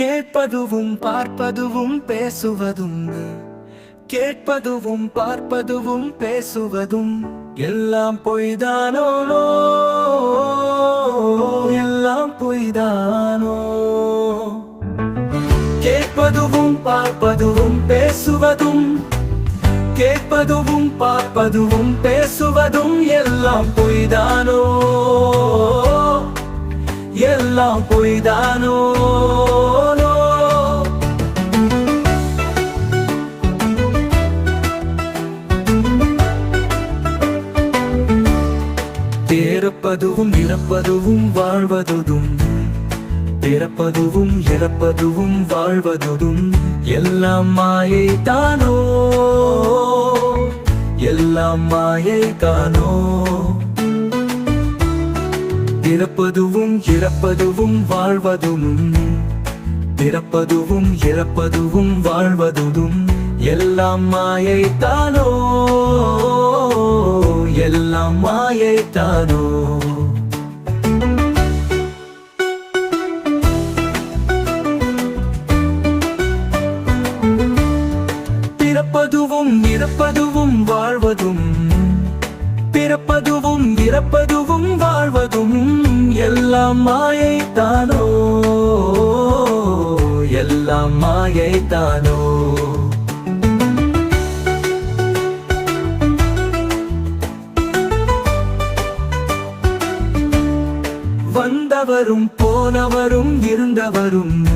கேட்பதுவும் பார்ப்பதுவும் பேசுவதும். கேட்பதுவும் பார்ப்பதுவும் பேசுவதும். எல்லாம் பொய்தானோ? எல்லாம் பொய்தானோ? கேட்பதுவும் பார்ப்பதுவும் பேசுவதும். கேட்பதுவும் பார்ப்பதுவும் பேசுவதும். எல்லாம் பொய்தானோ? எல்லாம் பொய்தானோ? பிறப்பதுவும் இறப்பதுவும் வாழ்வதும் பிறப்பதுவும் இறப்பதுவும் வாழ்வதும் எல்லாம் மாயை தானோ? எல்லாம் மாயை தானோ? பிறப்பதுவும் இறப்பதுவும் வாழ்வதும் பிறப்பதுவும் இறப்பதுவும் வாழ்வதும் எல்லாம் மாயை தானோ? எல்லாம் மாயை தானோ பிறப்பதுவும் இறப்பதுவும் வாழ்வதும். பிறப்பதுவும் இறப்பதுவும் வாழ்வதும். எல்லாம் மாயை தானோ? எல்லாம் மாயை தானோ? வந்தவரும் போனவரும் இருந்தவரும்.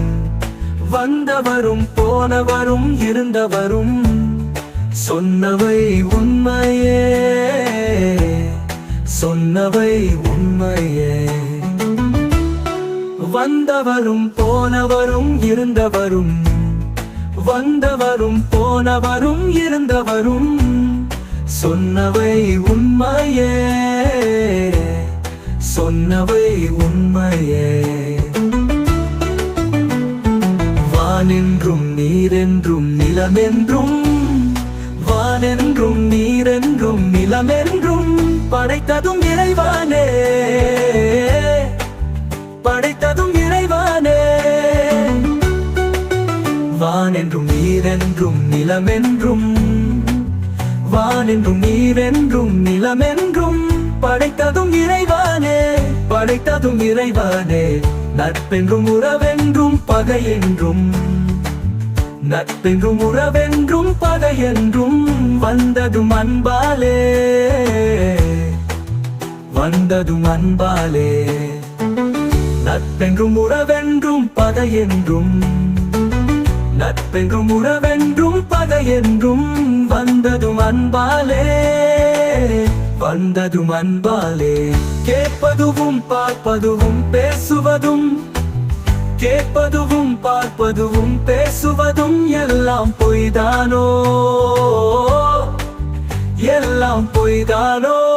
வந்தவரும் போனவரும் இருந்தவரும். சொன்னவை உண்மையே. சொன்னவை உண்மையே. வந்தவரும் போனவரும் இருந்தவரும். வந்தவரும் போனவரும் இருந்தவரும். சொன்னவை உண்மையே. சொன்னவை உண்மையே. வானென்றும் நீரென்றும் நிலமென்றும் வானென்றும் நீரென்றும் நிலமென்றும் படைத்ததும் இறைவானே. படைத்ததும் இறைவானே. வானென்றும் நீரென்றும் நிலமென்றும் வானென்றும் நீரென்றும் நிலமென்றும் படைத்ததும் இறைவானே. படைத்ததும் இறைவானே. நட்பென்றும் உறவென்றும் பகையென்றும். நட்பென்றும் உறவென்றும் பகையென்றும் வந்ததும் அன்பாலே. வந்ததும் அன்பாலே. நட்பென்றும் உறவென்றும் பகையென்றும். நட்பென்றும் உறவென்றும் பகையென்றும் வந்ததும் அன்பாலே. வந்ததும் அன்பாலே கேட்பதுவும் பார்ப்பதுவும் பேசுவதும் கேட்பதுவும் பார்ப்பதுவும் பேசுவதும் எல்லாம் பொய்தானோ? எல்லாம் பொய்தானோ?